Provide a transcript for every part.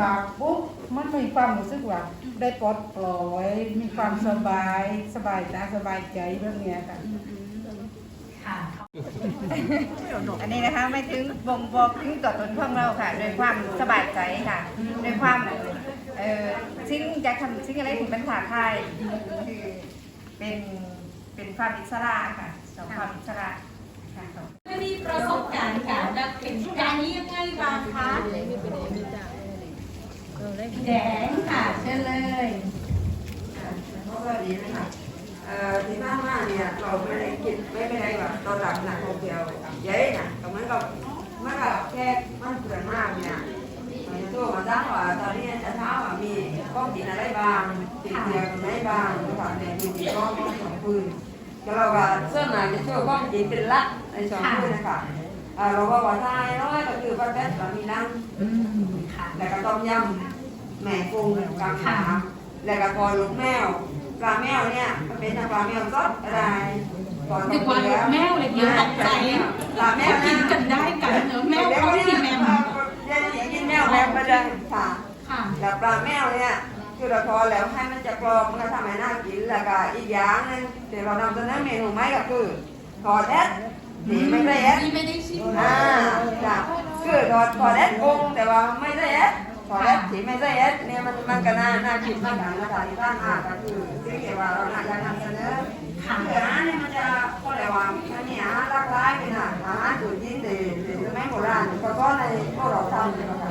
ปากปุ๊บมันมีความรู้สึกว่า ได้ปลดปล่อย มีความสบายสบายตาสบายใจแบบเนี้ยค่ะค่ะอันนี้นะคะไม่ถึงบ่งบอกถึงตัวตนของเราค่ะโดยความสบายใจค่ะโดยความเอ่อสิ่งจะทำสิ่งอะไรถึงเป็นถาทายคือเป็นเป็นความอิสระค่ะสองความอิสระค่ะมีประสบการณ์การดับเป็นการนี้ยังไงบ้างคะ แดงค่ะเชิญเลยเพราะว่าดีนะคะเอ่อที่บ้านมาเนี่ยเราไม่ได้คิดไม่ไม่ได้แบบตอนหลับหนักคนเดียวเย้นะแต่มันก็มันก็แค่มันเปลือนมากเนี่ยมันตัวมาตั้งว่าตอนนี้จะเช้าว่ามีก้องกินอะไรบ้างติดเตียงอะไรบ้างนะคะในที่ที่ก้องสองปืนก็เราก็ส่วนใหญ่จะช่วยก้องกินเป็นหลักในสองปืนนะคะเอ่อเราก็ว่าใช่ร้อยก็คือว่าแป๊บเรามีน้ำอืมค่ะแล้วก็ต้มยำ แหม่กุ้งกางขาแล้วก็พอลูกแมวปลาแมวเนี่ยมันเป็นทั้งปลาแมวสดอะไรก่อนนึกว่าลูกแมวเลยเดี๋ยวตกใจปลาแมวกินกันได้กันเนอะแมวเขากินแมวเดี๋ยวนี้กินแมวแมวไปเลยค่ะค่ะแล้วปลาแมวเนี่ยคือเราพอแล้วให้มันจะกรอบมันก็ทำให้น่ากินแล้วก็อีกอย่างหนึงเดี๋ยวเรานำเสนอเมนูไหมก็คือทอดแอดนี่ไม่ได้แอดนี่ไม่ได้ชิมอ่าจ้ะคือถอดถอดแอดองแต่ว่าไม่ได้แอด ถอดแอดที่ไม่ได้แอดเนี่ยมันมันก็น่าน่าคิดมากนะนะคะที่ท่านอ่าก็คือสิ่งที่ว่าเราน่าจะนำเสนอคืออาหาเนี่ยมันจะก็เลยว่ามันมีอาหารหลากหลายเป็นอาหารจุดยินดีหรือไม่โบราณก็ก็ในพวกเราทำนะคะ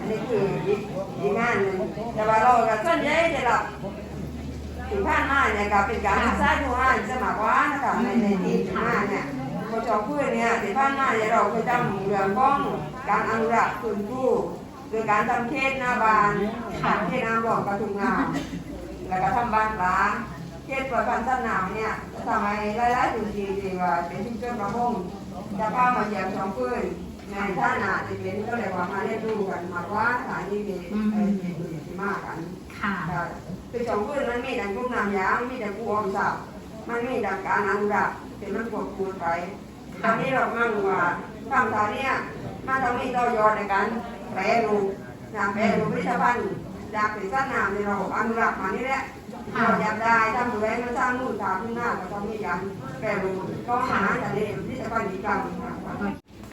อันนี้คืออีกอีกงานหนึ่งแต่ว่าเราก็ส่วนใหญ่จะหลับถึงผ่านมาเนี่ยก็เป็นการสร้างผู้อ่านสมัครว่านะคะในในที่ถึงมาเนี่ยพอจองพืชเนี่ยถึงผ่านมาเนี่ยเราเคยทำเรื่องของการอนุรักษ์พื้นผู้ โดยการทำเขตหน้าบ้านทำเขตน้ำหลอกกระทุ่งนาแล้วก็ทำบ้านปลาเขตปล่อยพันธุ์สัตว์น้ำเนี่ยทำให้หลายๆจุดที่ที่ว่าเป็นชุมชนประมงจะเข้ามาเยี่ยมชมพืชในท่านาที่เป็นก็เลยว่ามาเรียนรู้กันมากว่าสถานีที่เอ่อที่ที่มากกันค่ะคือสองพืชมันมีแต่กุ้งน้ำยางมีแต่กุ้งอมสับมันมีแต่การอนุรักษ์ที่มันควบคูณไปตอนนี้เรามั่งว่าทำตอนนี้มาต้องมีต่อยอดในการ แปรรูปนะแปรรูปผลิตภัณฑ์จากผลิตภัณฑ์น้ำที่เราอนุรักษ์มานี่แหละเราอยากได้ทำดูแลมันสร้างมูลค่าขึ้นหน้าก็ต้องมีการแปรรูปก็หาแต่เนี่ยผลิตภัณฑ์ดีกันครับ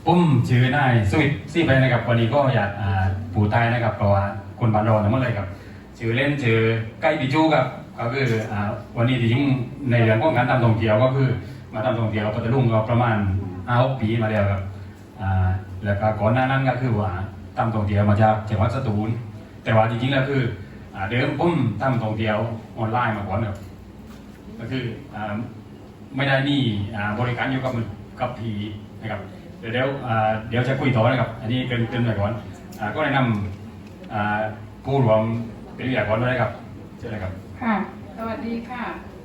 ผมชื่อนายสุวิทย์ซี่ไปนะครับวันนี้ก็อยากอ่าผู้ตายนะครับเพราะว่าคนบ้านรอนทั้งหมดเลยครับชื่อเล่นชื่อใกล้ปิจูครับก็คืออ่าวันนี้ที่ยิ่งในเรื่องของการทำท่องเที่ยวก็คือมาทำท่องเที่ยวปัตตานีก็ประมาณห้าหกปีมาแล้วครับอ่าแล้วก็ก่อนหน้านั้นก็คือว่า ทำท่องเที่ยวมาจากจังหวัดสตูล แต่ว่าจริงๆแล้วคืออเดิมผมทำท่องเที่ยวออนไลน์มาก่อนครับก็คืออไม่ได้มีอ่บริการอยู่กับกับพีนะครับเดี๋ยวเดี๋ยวเดี๋ยวจะคุยต่อนะครับ อันนี้เป็นเป็นแบบก่อนอก็แนะนำอ่าผู้รวมเป็นวิทยากรด้วยครับเชิญเลยครับค่ะสวัสดีค่ะ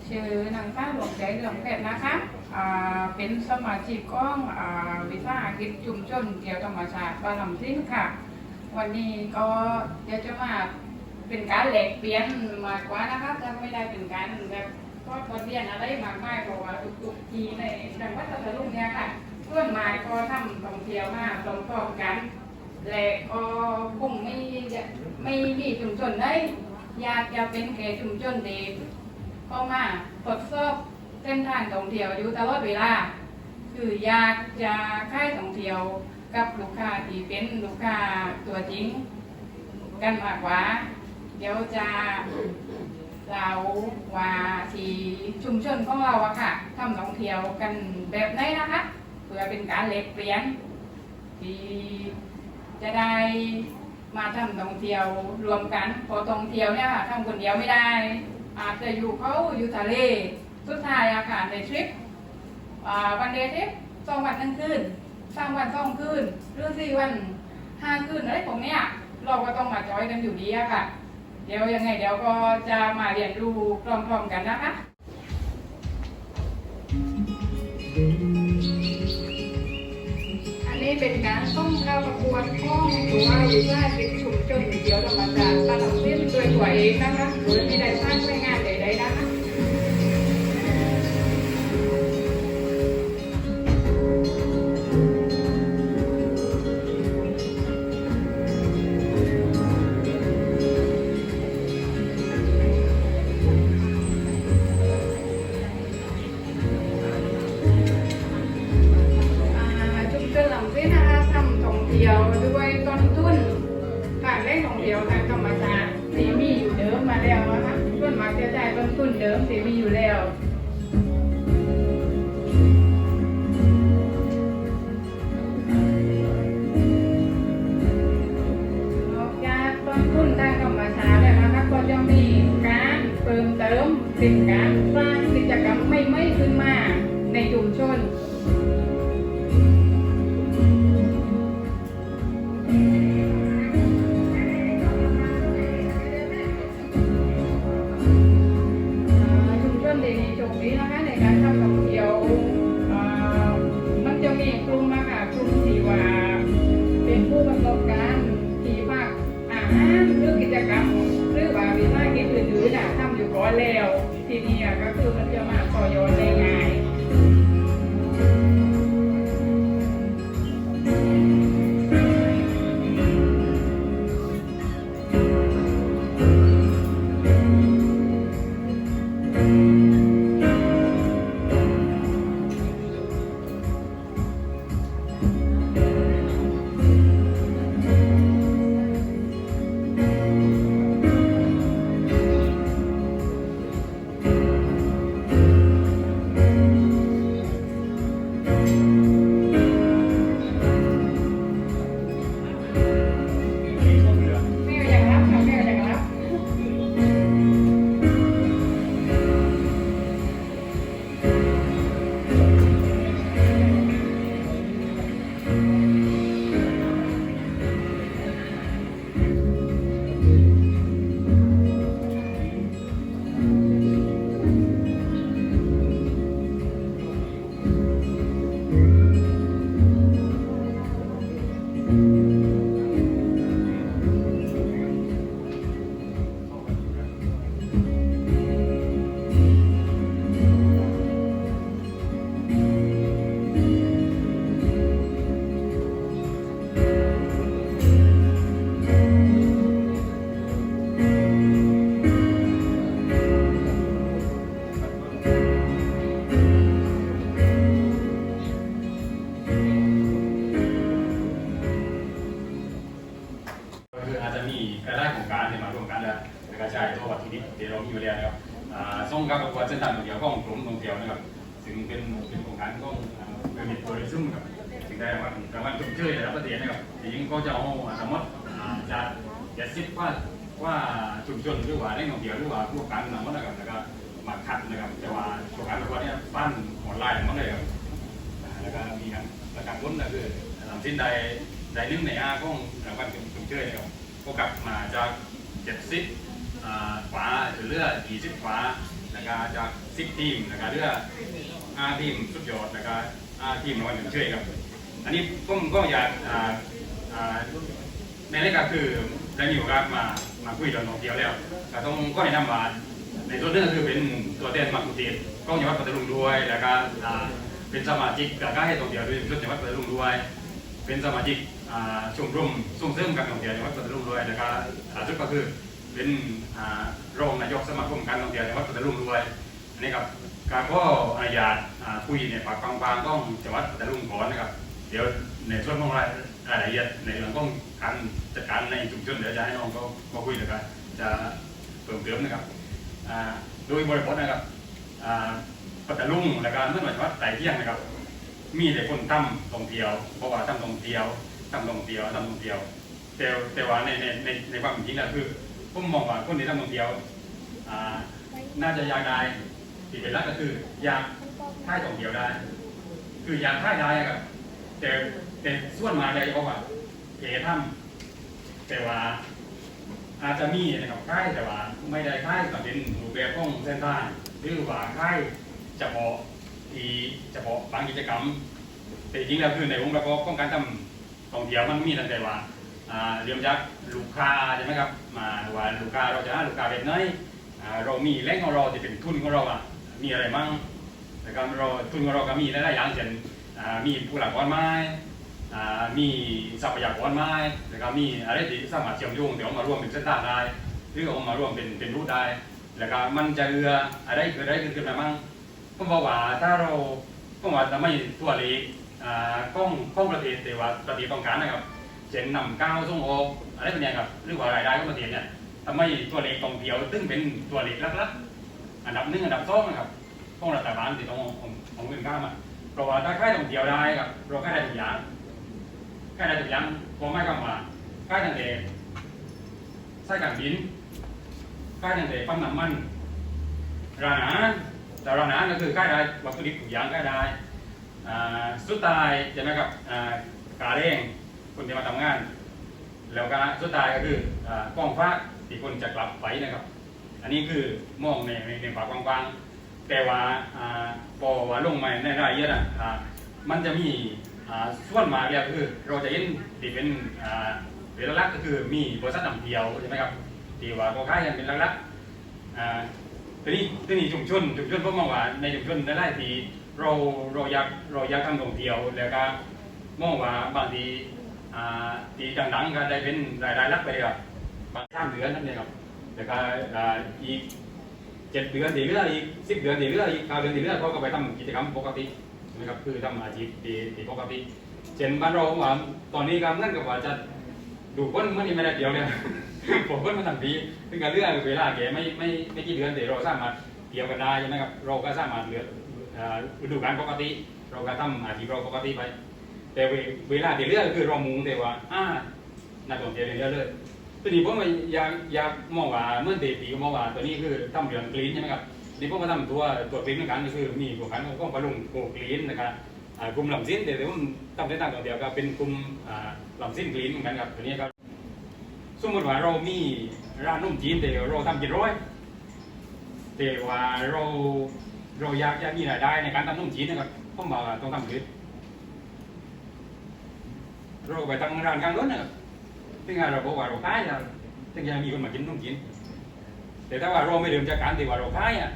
ชื่อนางฟ้าหลวงใจเหลืองเพชรนะคะอ่าเป็นสมาชิกของอ่าวิสาหกิจชุมชนเกี่ยวธรรมชาติบ้านลำซิ่งค่ะ วันนี้ก็เดี๋ยวจะมาเป็นการแหลกเปลี่ยนมากกว่านะคะจะไม่ได้เป็นการแบบก็บทเรียนอะไรมากมายเพราะว่าทุกๆทีในจังหวัดพัทลุงเนี่ยค่ะเพื่อนมาก็ทำท่องเที่ยวมาพร้อมๆกัน และก็คงไม่ไม่มีชุมชนได้อยากจะเป็นแก่ชุมชนเด็กก็มาทดสอบเส้นทางท่องเที่ยวอยู่ตลอดเวลา คืออยากจะค่ายท่องเที่ยว กับลูกค้าที่เป็นลูกค้าตัวจริง กันมากกว่า เดี๋ยวจะเราว่าที่ชุมชนของเราอะค่ะทำท่องเที่ยวกันแบบไหนนะคะเพื่อเป็นการเล็กเปลี่ยนที่จะได้มาทำท่องเที่ยวรวมกันเพอท่องเที่ยวเนี่ยค่ะทำคนเดียวไม่ได้ อาจจะอยู่เขาอยู่ทะเลสุดท้ายอาคารในทริปวันเดย์ทริปสองวันทั้งคืน สามวันสองคืนหรือสี่วันห้าคืนอะไรผมเนี่ยเราก็ต้องมาจอยกันอยู่ดีอะค่ะ เดี๋ยวยังไงเดี๋ยวก็จะมาเรียนรู้พร้อมๆกันนะคะอันนี้เป็นการส่งเข้าประกวดข้องหรือว่าวิชาเป็นชุมชนเดียวธรรมศาตร์บ้านหนองเส้นโดยตัวเองนะคะโดยไม่ได้สร้างหน่ง ติม อาจจะมีกรายได้ของการเนี่ยมาร่วมกันแล้วในการใช้ตัววัตถุดิบที่เรามีอยู่แล้วนะครับอ่าส่งกับประกวดเส้นทางท่องเที่ยวของกลุ่มท่องเที่ยวนะครับซึ่งเป็นเป็นโครงการของเพื่อมีทัวริซึมครับซึ่งได้รางวัลรางวัลชมเชยระดับประเทศนะครับจริงก็จะเอาสมมติจากเจ็ดสิบว่าว่าชุมชนหรือว่าได้ท่องเที่ยวหรือว่าผู้ประกการนำมานะครับแล้วก็มาคัดนะครับแต่ว่าโครงการประกวดเนี่ยปั้นออนไลน์ทั้งเลยครับแล้วก็มีทั้งประกันพ้นก็คือทำสิ้นใดใดหนึ่งในอาของรางวัลชมเชยนะครับ ก็กลับมาจากเจ็ดสิบขวาถึงเรือกี่สิบขวาแล้วก็จากสิบทีมแล้วก็เรืออาทีมสุดยอดแล้วก็อาทีมรางวัลชมเชยครับ อันนี้ผมก็อยากอ่าอ่าในรายการคือได้มีโอกาสมามาคุยกับน้องเดียวแล้วก็ต้องก็แนะนำว่าในส่วนหนึงก็คือเป็นตัวแทนมักคุเทศกล้องจังวัดปัตตานีด้วยแล้วก็เป็นสมาชิกแล้วก็ให้ตรงเดียวด้วยชุดจังวัดปัตตานีด้วย เป็นสมาชิก ชมรมส่งเสริมการท่องเที่ยวจังหวัดปัตตานีด้วยแล้วก็ล่าสุดก็คือเป็นรองนายกสมาคมการท่องเที่ยวจังหวัดปัตตานีด้วยอันนี้ครับการก็อนุญาตคุยในปากกลางๆต้องจังหวัดปัตตานีก่อนนะครับเดี๋ยวในส่วนของรายรายละเอียดในเรื่องของการจัดการในชุมชนเดี๋ยวจะให้น้องเขามาคุยแล้วกันจะเพิ่มเติมนะครับโดยบริบทนะครับปัตตลุงและการเมื่อวันวัดไต่เที่ยงนะครับ มีแต่คนทำท่องเที่ยวเพราะว่าทำท่องเที่ยว ทำท่องเที่ยวทำท่องเที่ยว แต่แต่ว่าในในในในความจริงแล้วคือผมมองว่าคนที่ทำท่องเที่ยวอ่าน่าจะอยากได้ที่เป็นหลักก็คืออยากท่ายท่องเที่ยวได้ คืออยากท่ายได้ครับแต่แต่ส่วนมากเลยเขาว่าเอทำแต่ว่าอาจจะมีนะครับค่ายแต่ว่าไม่ได้ค่ายก็เป็นรูปแบบของเส้นทางหรือว่าค่ายเฉพาะที่เฉพาะบางกิจกรรม แต่จริงแล้วคือในวงประกอบของการทำ ท่องเที่ยวมันมีตั้งแต่ว่าเริ่มจากลูกค้าใช่ไหมครับมาว่าลูกค้าเราจะหาลูกค้าแบบไหนอ่าเรามีแหล่งของเราที่เป็นทุนของเราอะมีอะไรมั่งนะครับเราทุนของเราก็มีหลายๆอย่างเช่นมีผู้หลักก้อนไม้มีทรัพยากรไม้แล้วก็มีอะไรที่สามารถเชื่อมโยงเดี๋ยวเอามารวมเป็นเส้นทางได้หรือเอามารวมเป็นเป็นรูทได้แล้วก็มันจะเอืออะไรเกิดอะไรเกิดขึ้นมาบ้างผมบอกว่าถ้าเราผมว่าจะไม่ทั่วเลยอ่าก ล้องกล้องประเทศแต่ว่าประเทศต้องการนะครับเจนนำก้าวส่งออกอะไรแบบเนี้ยครับหรือว่ารายได้ของประเทศเนี่ยทำไมตัวเลขท่องเที่ยวถึงเป็นตัวเลขลักๆอันดับหนึ่งอันดับสองนะครับของรัฐบาลที่ต้องของของเงินข้ามอะเพราะว่าถ้าค่ายท่องเที่ยวได้ครับเราค่ายได้ทุกอย่างค่ายได้ทุกอย่างผมไม่ก็ว่าค่ายทางเดใส่การบินค่ายทางเดปั๊มน้ำมันร้านอาหารแต่ร้านอาหารก็คือค่ายได้วัตถุดิบทุกอย่างค่ายได้ สุดท้ายใช่ไหมครับอ่ากาเร่งคนที่มาทำงาน แล้วก็สุดท้ายก็คืออกล้องฟ้าที่คนจะกลับไปนะครับ อันนี้คือมองในในฝากกว้างๆแต่ว่าอพอว่าลงมาในรายละเอียดอะอ่ามันจะมีส่วนมาเนี่ยก็คือเราจะเห็นที่เป็นเป็นลักก็คือมีบริษัทนำเที่ยวใช่ไหมครับที่ว่าเขาขายกันเป็นลักๆอ่าทีนี้ทีนี้ชุมชนชุมชนผมมองว่าในชุมชนได้ได้ที เราเราอยากเราอยากทำท่องเที่ยวแล้วก็มองว่าบางทีอ่าทีดังๆก็ได้เป็นรายได้หลักไปเลยครับบางสามเดือนนั่นเองครับแล้วก็อ่าอีกเจ็ดเดือนตีเรืออีกสิบเดือนตีเรืออีกเก้าเดือนตีเรือเขาก็ไปทำกิจกรรมปกตินะครับคือทำอาชีพที่ที่ปกติเช่นบ้านเราว่าตอนนี้ก็นั่นก็ว่าจะดูคนเมันนี่ไม่ได้เดียวเลยผมก็มาตั้งปีซึ่งการเรื่องเวลาแกไม่ไม่ไม่กี่เดือนแต่เราสามารถเกี่ยวกันได้ใช่ไหมครับเราก็สามารถเลือเอ่อ ฤดูกาลปกติ เราก็ทำอาชีพเราปกติไป แต่เวลาที่เรื่องคือเรามุงแต่ว่าอ่านักท่องเที่ยวเยอะเลยทีนี้ผมอยากอยากมองว่าเมื่อเดปีก็มองว่าตัวนี้คือทำเรื่องกรีนใช่ไหมครับนี่ผมมาทำตัวตัวกรีนเหมือนกันก็คือมีโครงการของปลุงโกกรีนนะครับอ่ากลุ่มลำซิ้นเดี๋ยวผมทำเส้นทางท่องเที่ยวก็เป็นกลุ่มอ่าลำซิ้นกรีนเหมือนกันครับตัวนี้ครับสมมติว่าเรามีร้านนุ่มจีนแต่เราทำกินร้อยแต่ว่าเรา เราอยากจะมีรายได้ในการทำนุ่มจีนนะครับผมบอกว่าต้องทำคือเราไปตั้งร้านกลางรถนะครับซึ่งเราบอกว่าเราขายนะซึ่งยังมีคนมากินนุ่มจีนแต่ถ้าว่าเราไม่เริ่มจากการที่ว่าเราขายอะ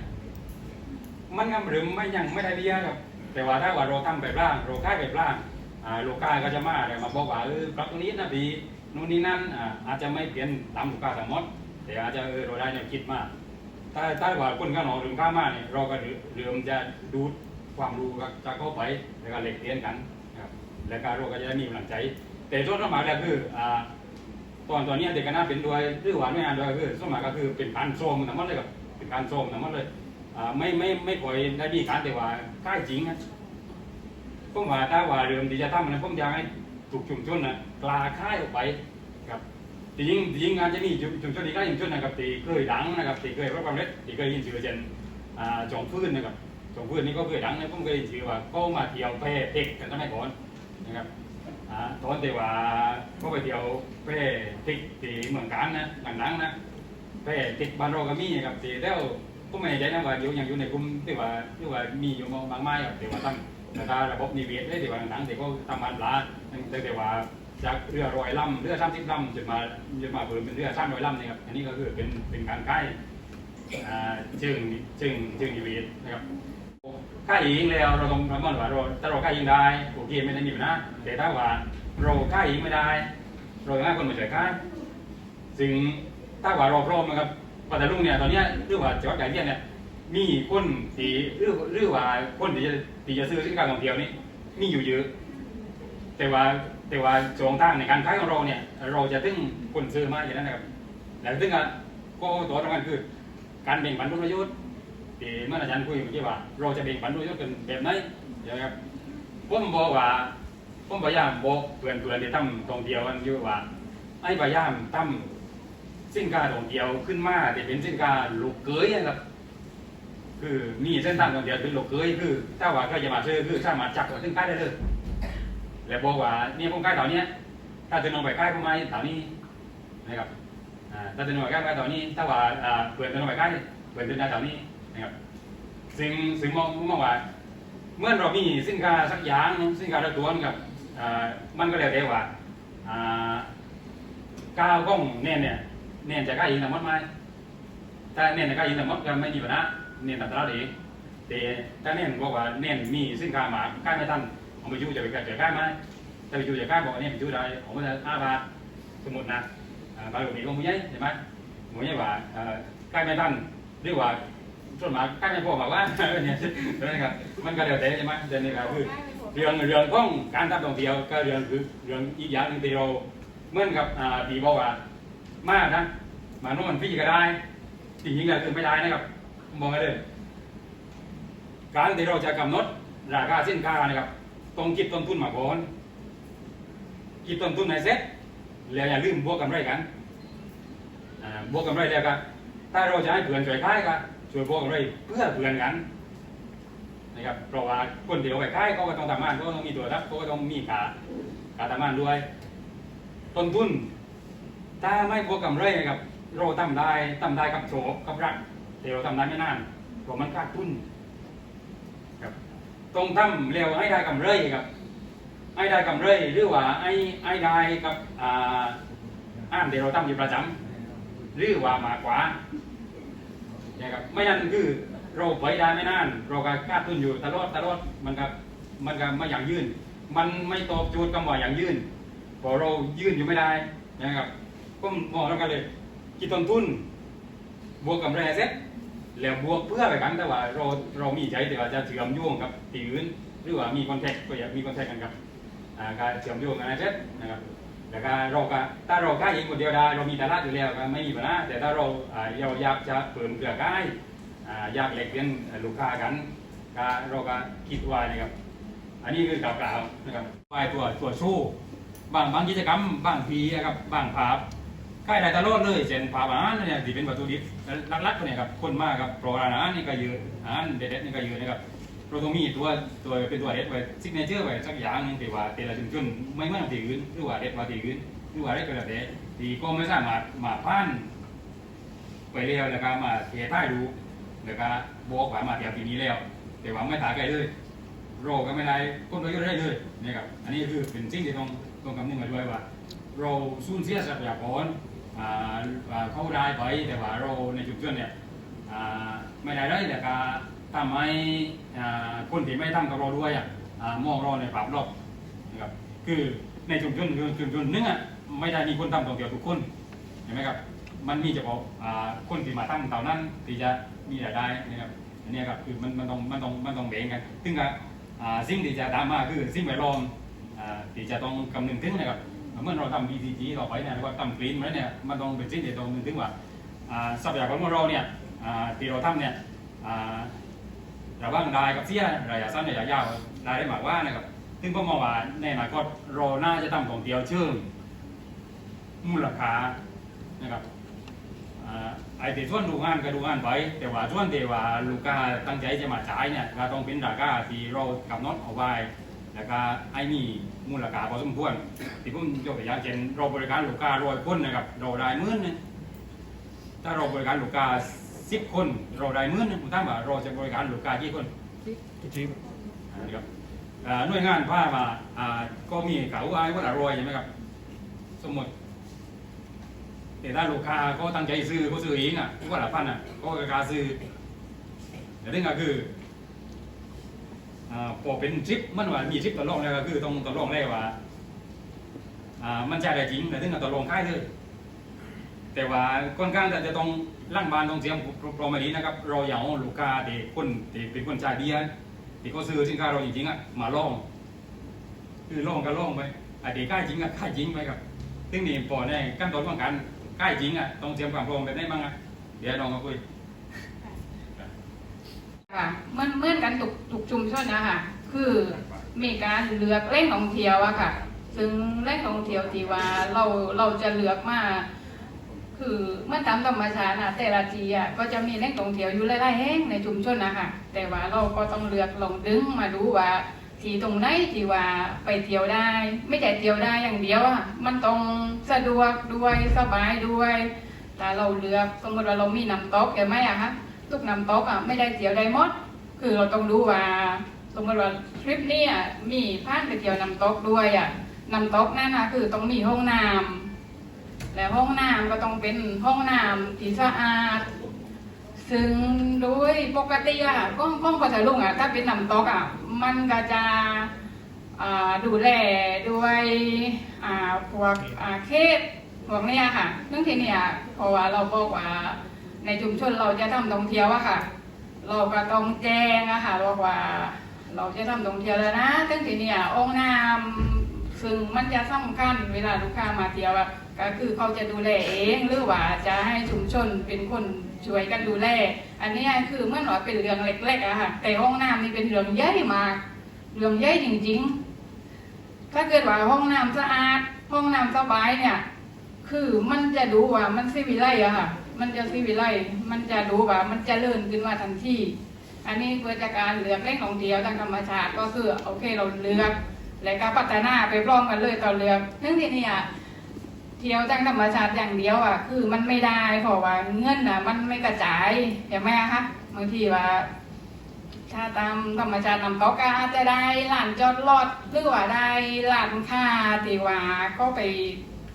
มันก็เริ่มไม่ยังไม่ได้เบี้ยครับแต่ว่าถ้าว่าเราทำแบบร่างเราขายแบบร่างอ่าลูกค้าก็จะมาเลยมาบอกว่าเออปรับตรงนี้นะพี่นู่นนี่นั่นอ่าอาจจะไม่เปลี่ยนตามลูกค้าทั้งหมดแต่อาจจะเออเราได้แนวคิดมาก ถ้าถ้าว่าคนข้างนอกหรือข้ามาเนี่ยเราก็เริ่มจะดูความรู้จากเข้าไปแล้วก็เล็กเรียนกันนะครับแล้วก็เราก็จะได้มีกำลังใจ แต่ส่วนสมากแล้วคืออ่าตอนตอนนี้เด็กก็น่าเป็นด้วยหรือหว่าไม่งานด้วยคือส่วนมากก็คือเป็นการโซมทั้งหมดเลยครับเป็นการโซมทั้งหมดเลยอ่าไม่ไม่ไม่ปล่อยได้มีการแต่ว่าค่ายจริงนะผมว่าถ้าว่าเริ่มที่จะทำนะผมอยากให้ถูกชุมชนนะกล้าค่ายออกไป ครับจริงจริงงานจะมีชุมชุมชนอีกหลายชุมชนนะครับที่เคยดังนะครับที่เคยประสบความเร็จที่เคยยินชื่อเช่นอ่าจองพื้นนะครับจองพื้นนี่ก็เคยดังนะผมเคยยินชื่อว่าเขามาเที่ยวแพร่เทคกันสมัยก่อนนะครับตอนที่ว่าเขาไปเที่ยวแพร่เทคที่เมืองการนะหลังๆนะแพร่เทคบ้านเราก็มีนะครับที่แล้วผมไม่แน่ใจนะว่าอยู่อยังอยู่ในกลุ่มที่ว่าที่ว่ามีอยู่บางไม้ครับที่ว่าทำแล้วก็ระบบนิเวศได้ที่ว่าหนังๆที่เขาทำบ้านปลาตั้งแต่ว่า จากเรือร้อยลำเรือสามสิบลำจนมาจนมาเพิ่มเป็นเรือสามร้อยลำนี่ครับอันนี้ก็คือเป็นเป็นการค่ายอ่าจึงจึงจึงอีเวนต์นะครับค่ายยิงแล้วเราต้องระเมินว่าเราถ้าเราค่ายยิงได้โอเคไม่ได้มีปัญหาแต่ถ้าว่าเราค่ายยิงไม่ได้เราต้องให้คนมาช่วยค่ายซึ่งถ้าว่าเราพร้อมนะครับปัตตานีเนี่ยตอนนี้ยหรือว่าจังหวัดใกล้เคียงเนี่ยมีคนที่หรือหรือว่าคนที่จะที่จะซื้อสินค้าท่องเที่ยวนี่มีอยู่เยอะ แต่ว่าแต่ว่าช่วงทางในการขายของเราเนี่ย เราจะถึงคนซื้อมาอย่างนั้นนะครับแล้วถึงอะก็ตัวสำคัญคือ การแบ่งปันผลประโยชน์ที่เมื่ออาจารย์คุยเมื่อกี้ว่า เราจะแบ่งปันผลประโยชน์กันแบบไหนเดี๋ยวนะครับผมบอกว่าผมพยายามบอกเพื่อนเพื่อนที่ทำท่องเที่ยวกันอยู่ว่าให้พยายามทำสินค้าท่องเที่ยวขึ้นมาที่เป็นสินค้าลูกเกยนะครับคือมีเส้นทางท่องเที่ยวเป็นลูกเกยคือถ้าว่าใครจะมาซื้อคือสามารถจับตัวสินค้าได้เลย แล้วบอกว่าเนี่ยผมใกล้แถวเนี้ยถ้าจะนองไปใกล้ผมมาแถวนี้นะครับถ้าจะนองไปใกล้แถวนี้ ถ้าว่าอ่าเปิดจะนองไปใกล้เปิดจะได้แถวนี้นะครับซึ่งซึ่งมองมองว่าเมื่อเรามีสินค้าสักอย่างสินค้าละตัวนครับอ่ามันก็แล้วแต่ว่าอ่าก้าวกล้องเน่นเนี่ยเน่นจะกล้ยิงแต่มดไหมถ้าเน่นจะกล้ยิงแต่มดก็ไม่มีปัญหาเน่นตัดตลาดเองแต่ถ้าเน่นบอกว่าเน่นมีสินค้ามาใกล้ไม่ทัน ผมไปยูจะไปจะใกล้ไหมถ้าไปยูจะใกล้บอกว่านี่ไปยูได้ผมก็จะห้าบาทสมมตินะอ่าบาทหลวงมีก็มุ้ยใช่ไหมมุ้ยว่าใกล้ไม่ทันเรียกว่าส่วนมากใกล้ไม่พอแบอกว่าเนี่ยใช่ไหมครับมันก็เดี๋ยวแต่ใช่ไหมเดี๋ยวนี้ก็คือเรื่องเรื่องของการทำท่องเที่ยวก็เรื่องคือเรื่องอีกอย่างหนึ่งที่เราเหมือนกับตีบอกว่ามานะมาโน่นพี่ก็ได้จริงๆแล้วคือไม่ได้นะครับมองกันเลยการที่เราจะกำหนดราคาสินค้านะครับ ต้องคิดต้นทุนมาก่อนคิดต้นทุนให้เสร็จแล้วอย่าลืมบวกกำไรกันอ่าบวกกำไรแล้วก็ถ้าเราจะให้เพื่อนช่วยขายก็ช่วยบวกกำไรเพื่อเพื่อนกันนะครับเพราะว่าคนที่เอาไปขายเขาก็ต้องทำงานเขาก็ต้องมีตัวรับเขาก็ต้องมีขาขาทำงานด้วย ต้นทุน ถ้าไม่บวกกำไรนะครับเราทำได้ทำได้กับโฉบกับรักแต่เราทำได้ไม่นานเพราะมันขาดทุน รงทำเร็วให้ได้กำไรครับให้ได้กำไรหรือว่าให้ให้ได้กับอ่าอ่านที่เราทำอยู่ประจำหรือว่ามากกว่านะครับไม่นั้นคือเราไปได้ไม่นาน เราก็คาทุนอยู่ตลอดตลอดมันก็มันก็ไม่อย่างยืนมันไม่ตอบโจทย์คำว่าอย่างยืนพอเรายืนอยู่ไม่ได้นะครับก็มองแล้วกันเลยคิดต้นทุนบวกกำไรเสร็จ แล้วบวกเพื่อไปกันแต่ว่าเราเรามีใจแต่ว่าจะเชื่อมโยงกับที่อื่นหรือว่ามีคอนแทคก็อยากมีคอนแทคกันกับการเชื่อมโยงกันนะเช่นะครับแล้วก็เราก็ถ้าเราค่าเองคนเดียวได้เรามีตลาดอยู่แล้วก็ไม่มีปัญหาแต่ถ้าเราเราอยากจะเปิดเครือข่ายอ่าอยากแลกเปลี่ยนลูกค้ากันก็เราก็คิดไว้นะครับอันนี้คือกล่าวๆนะครับไว้ตัวตัวสู้บางบางกิจกรรมบางทีนะครับบางภาพ ใกล้ได้ตลอดเลยเช่นผาบาหารเนี่ยที่เป็นวัตถุดิบหลักๆเนี่ยครับคนมากครับโปรอาหารนี่ก็เยอะอาหารเด็ดๆนี่ก็เยอะนะครับเราต้องมีตัวตัวเป็นตัวเด็ดไว้ซิกเนเจอร์ไว้สักอย่างนึงที่ว่าแต่ละชุมชนไม่เหมือนที่อื่นหรือว่าเด็ดกว่าที่อื่นหรือว่าเด็ดกว่าแต่ที่ก็ไม่สามารถมาพันไปเร็วแล้วก็มาเทท้ายดูแล้วก็บอกว่ามาเทียวปีนี้แล้ว แต่ว่าไม่ถาไกลเลยโรก็ไม่ได้คนประโยชน์ได้เลยนี่ครับอันนี้คือเป็นสิ่งที่ต้องต้องคำนึงมาด้วยว่า เราสูญเสียทรัพยากรอ่อ่า เขาได้ไปแต่ว่าเราในชุมชนเนี่ยไม่ได้เลยแต่ก็ทำให้อ่คนที่ไม่ทำกับเราด้วยอะมองเราในภาพรอบนะครับคือในชุมชนคือชุมชนนึงอะไม่ได้มีคนทำตรงเดียวทุกคนเห็นไหมครับมันมีเฉพาะคนที่มาทำเท่านั้นที่จะมีรายได้นะครับอันนี้ครับคือมันมันต้องมันต้องมันต้องแบ่งกันซึ่งก็อ่าสิ่งที่จะตามมาคือสิ่งแวดล้อมที่จะต้องคำนึงถึงนะครับ เมื่อเราทำ BCG ต่อไปเนี่ยหรือว่าทำกรีนมาเนี่ยมันต้องเป็นสิ่งที่ต้องนึกถึงว่าอ่าทรัพยากรของเราเนี่ยที่เราทำเนี่ยอ่าระว่างรายกับเสียระยะสั้นระยะยาวรายได้มากว่านะครับซึ่งผมมองว่าในอนาคตเราน่าจะทำของเดียวเชิงมูลค่านะครับไอ้ที่ส่วนดูงานก็ดูงานไปแต่ว่าส่วนที่ว่าลูกค้าตั้งใจจะมาจ่ายเนี่ยก็ต้องเป็นราคาที่เรากำหนดเอาไว้ แล้วก็ไอ้มีมูลค่าพอสมควรที่ผมยกตัวอย่างเช่นเราบริการลูกค้าร้อยคนนะครับเราได้หมื่นหนึงถ้าเราบริการลูกค้าสิบคนเราได้หมื่นหนึงผมถามว่าเราจะบริการลูกค้ากี่คนอ่านะครับอ่าหน่วยงานพามาอ่าก็มีเขาอ้ายว่าอร่อยใช่ไหมครับสมมติแต่ถ้าลูกค้าเขาตั้งใจซื้อเขาซื้อเองอะว่าละพันอะเขาก็กล้าซื้อแต่เรื่องก็คือ อ่าพอเป็นทริปมันว่ามีทริปต่อรองแล้วก็คือต้องต่อรองได้ว่าอ่ามันใช่ได้จริงแต่ถึงกับต่อรองค่ายเลยแต่ว่าค่อนข้างจะต้องร่างบานต้องเสียงโปรมาดีนะครับเราอย่าเอาลูกค้าที่คนที่เป็นคนจ่ายเบียร์ที่เขาซื้อสินค้าเราจริงๆอะมาลอง คือลองก็ลองไปอันที่ค่ายจริงอะค่ายจริงไปครับซึ่งนี่พอในขั้นตอนของการค่ายจริงอะต้องเตรียมความพร้อมแบบไหนบ้างอะเดี๋ยวน้องก็คุย ค่ะเมื่อนเมื่อนกันทุกทุกชุมชนนะคะคือมีการเลือกแหล่งท่องเที่ยวอะค่ะ ซึ่งแหล่งท่องเที่ยวที่ว่าเราเราจะเลือกมาคือเมื่อตามธรรมชาตินะแต่ละทีอะก็จะมีแหล่งท่องเที่ยวอยู่หลายๆแห่งในชุมชนนะคะแต่ว่าเราก็ต้องเลือกลองดึงมาดูว่าที่ตรงไหนที่ว่าไปเที่ยวได้ ไม่ใช่เที่ยวได้อย่างเดียวอะมันต้องสะดวกด้วยสบายด้วยแต่เราเลือกสมมติว่าเรามีน้ำตกเห็นไหมอะคะ ทุกน้ำตกอะไม่ได้เที่ยวได้หมด คือเราต้องดูว่าสมมติว่าทริปนี้อะมีพานไปเที่ยวน้ำตกด้วยอะน้ำตกนั่นนะคือต้องมีห้องน้ำและห้องน้ำก็ต้องเป็นห้องน้ำที่สะอาด ซึ่งโดยปกติอะก้องก้องพัทลุงอะถ้าเป็นน้ำตกอะมันก็จะดูแลด้วยพวกเขตพวกเนี้ยค่ะเรื่องที่เนี่ยเพราะว่าเราบอกว่า ในชุมชนเราจะทำท่องเที่ยวอะค่ะ เราก็ต้องแจ้งอะค่ะบกว่าเราจะทำท่องเที่ยวแล้วนะตั้งที่เนี่ยองค์น้ำซึ่งมันจะสำคัญเวลาลูกค้ามาเที่ยวอะก็คือเขาจะดูแลเองหรือว่าจะให้ชุมชนเป็นคนช่วยกันดูแล อันนี้คือเมื่อหน่อยเป็นเรื่องเล็กๆอะค่ะ แต่ห้องน้ำนี่เป็นเรื่องใหญ่มาก เรื่องใหญ่จริงๆ ถ้าเกิดว่าห้องน้ำสะอาด ห้องน้ำสบายเนี่ย คือมันจะดูว่ามันสิวิไลอะค่ะ มันจะสิวิไลมันจะดูว่ามันจะเลื่อนขึ้นมาทันทีอันนี้เพื่อจากการเลือกแหล่งท่องเที่ยวทางธรรมชาติก็คือโอเคเราเลือก และก็พัฒนาไปพร้อมกันเลยตอนเลือกทั้งที่นี่อะเที่ยวทางธรรมชาติอย่างเดียวอะคือมันไม่ได้เพราะว่าเงินอะมันไม่กระจายเห็นไหมคะบางทีว่า ถ้าตามธรรมชาตินำตกก็อาจจะได้หลานจอดรถหรือว่าได้หลานค่าตีว่าก็ไป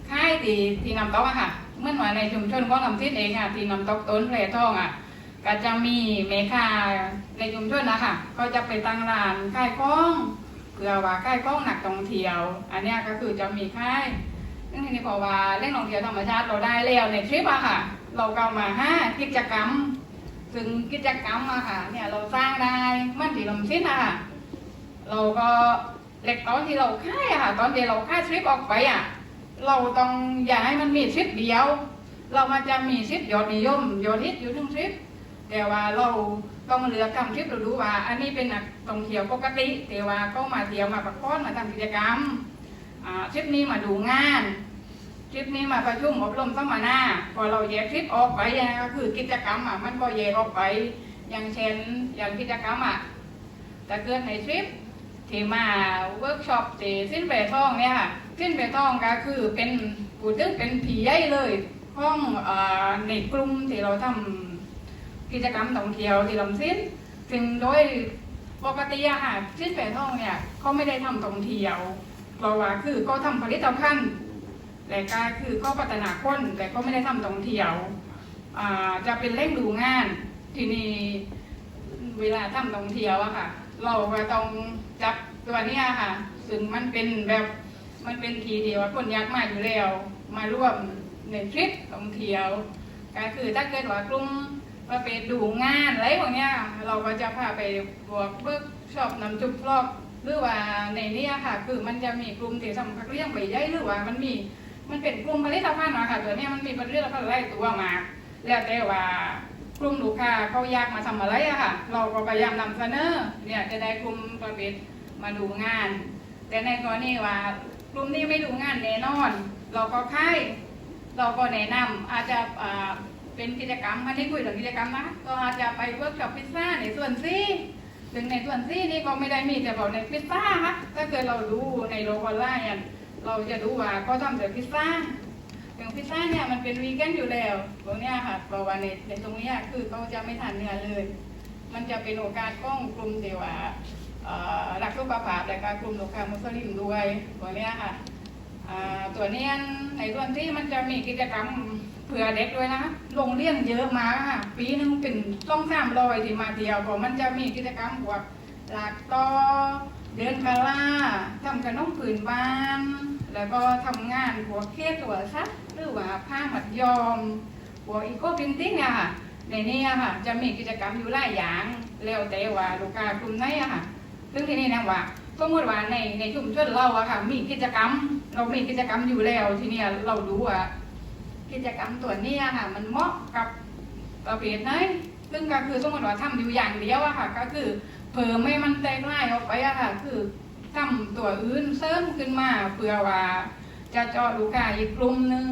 ค่ายตีที่นำตกอะค่ะ เมื่อว่าในชุมชนก็นำทิศเองอะที่นำตกต้นแพรทองอะก็จะมีเมคาในชุมชนนะคะก็จะไปตั้งร้านค่ายกล้องเพื่อว่าค่ายกล้องหนักท่องเที่ยว อันนี้ก็คือจะมีค่ายซึ่งทีนี้พอว่าเล่นท่องเที่ยวธรรมชาติเราได้แล้วในทริปอะค่ะ เราก็มาห้ากิจกรรมซึ่งกิจกรรมอะค่ะเนี่ยเราสร้างได้มันที่ลำชิ้นอะค่ะเราก็เล็กตอนที่เราค่ายอะค่ะ ตอนที่เราค่ายทริปออกไปอะ เราต้องอย่าให้มันมีทริปเดียว เรามาจะมีทริปยอดนิยมยอดฮิตอยู่หนึ่งทริปแต่ว่าเราต้องเลือกทำทริปเราดูว่า อันนี้เป็นนักท่องเที่ยวปกติแต่ว่าก็มาเที่ยวมาพักผ่อนมาทำกิจกรรมทริปนี้มาดูงานทริปนี้มาประชุมอบรมสัมมนาพอเราแยกทริปออกไปก็คือกิจกรรมอะมันก็แยกออกไปอย่างเช่นอย่างกิจกรรมอะแต่เกิดในทริปที่มาเวิร์กช็อปที่สิ้นเปท่องเนี่ยค่ะ สิ้นเปทองก็คือเป็นกูดึงเป็นผีใหญ่เลยห้องอในกลุ่มที่เราทำกิจกรรมท่องเที่ยวที่ลำสิ้นซึ่งโดยปกติอะค่ะสิ้นเปทองเนี่ยเขาไม่ได้ทำท่องเที่ยวเพราะว่าคือเขาทำผลิตภัณฑ์แต่ก็คือก็พัฒนาคนแต่ก็ไม่ได้ทำท่องเที่ยวจะเป็นเร่งดูงานทีนี้เวลาทำท่องเที่ยวอะค่ะ เราก็ต้องจับตัวเนี้ยค่ะ ซึ่งมันเป็นแบบ มันเป็นทีเดียวคนอยากมาอยู่แล้ว มาร่วมในทริปท่องเที่ยว ก็คือถ้าเกิดว่ากลุ่มว่าไปดูงานอะไรพวกเนี้ยเราก็จะพาไปบวกเบิกชอบนำจุกลอกหรือว่าในนี้ค่ะ คือมันจะมีกลุ่มที่ทำพักเลี้ยงไปย่อยหรือว่ามันมีมันเป็นกลุ่มผลิตภัณฑ์มาค่ะตัวเนี้ยมันมีผลิตภัณฑ์หลายตัวมาแล้วแต่ว่ากลุ่มลูกค้าเขาอยากมาทำอะไรอะค่ะ เราก็พยายามนำเสนอเนี่ยจะได้กลุ่มประเภทมาดูงาน แต่ในกรณีว่า กลุ่มนี้ไม่ดูงานแน่นอน เราก็ค่ายเราก็แนะนำอาจจะเป็นกิจกรรมอันนี้คุยถึงกิจกรรมนะก็อาจจะไปเวิร์กช็อปพิซซ่าในส่วนซี่ถึงในส่วนซี่นี่ก็ไม่ได้มีแต่บอกในพิซซ่าคะถ้าเกิดเราดูในโลกออนไลน์เราจะดูว่าเขาทำแต่พิซซ่าอย่างพิซซ่าเนี่ยมันเป็นวีแกนอยู่แล้วตรงเนี้ยค่ะเพราะว่าในในตรงเนี้ยคือเขาจะไม่ทานเนื้อเลย มันจะเป็นโอกาสของกลุ่มเดียว ว่าเอ่อรักสุขภาพและก็กลุ่มลูกค้ามุสลิมด้วยตัวเนี้ยค่ะตัวเนี้ยในส่วนที่มันจะมีกิจกรรมเผื่อเด็กด้วยนะโรงเรียนเยอะมากค่ะปีหนึ่งเป็นต้องสามรอยที่มาเดียวเพราะมันจะมีกิจกรรมพวกหลักต่อเดินคาร่าทำขนมผืนบ้าน แล้วก็ทำงานหัวเคสตัวซักหรือว่าผ้าหมัดยอมหัวอีโคพินติ้งอะค่ะในนี้อะค่ะจะมีกิจกรรมอยู่หลายอย่างแล้วแต่ว่าลูกค้ากลุ่มไหนอะค่ะ ซึ่งที่นี่นะว่าสมมติว่าในในชุมชนเราอะค่ะ มีกิจกรรม เรามีกิจกรรมอยู่แล้ว ทีเนี้ยเราดูว่ากิจกรรมตัวเนี้ยค่ะ มันเหมาะกับประเภทไหนซึ่งก็คือสมมติว่าทำอยู่อย่างเดียวอะค่ะ ก็คือเพิ่มไม่มันแตกลายออกไปอะค่ะ คือทำตัวอื่นเสริมขึ้นมาเพื่อว่าจะเจาะลูกค้าอีกกลุ่มหนึ่ง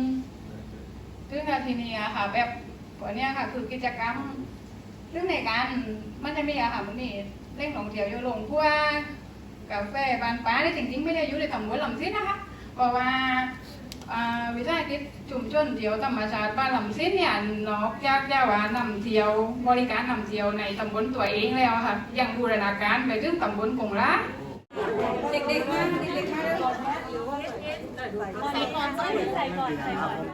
ซึ่งทีนี้อะค่ะ แบบตัวเนี้ยค่ะ คือกิจกรรมซึ่องในการมันจะมีอะค่ะมันมี เล่นของเที่ยวอยู่ลงพวกกาแฟบานป้านี่จริงๆไม่ได้อยู่ในตำบลลำซิ้นะคะเพราะว่าวิสาหกิจชุมชนเที่ยวธรรมชาติบ้านลำซิ้นเนี่ยนอกจากจะว่านำเที่ยวบริการนำเที่ยวในตำบลตัวเองแล้วค่ะยังบูรณาการไปถึงตำบลกงล้าเด็กๆมากเด็กๆมากใส่ก่อนใส่ก่อนใส่ก่อน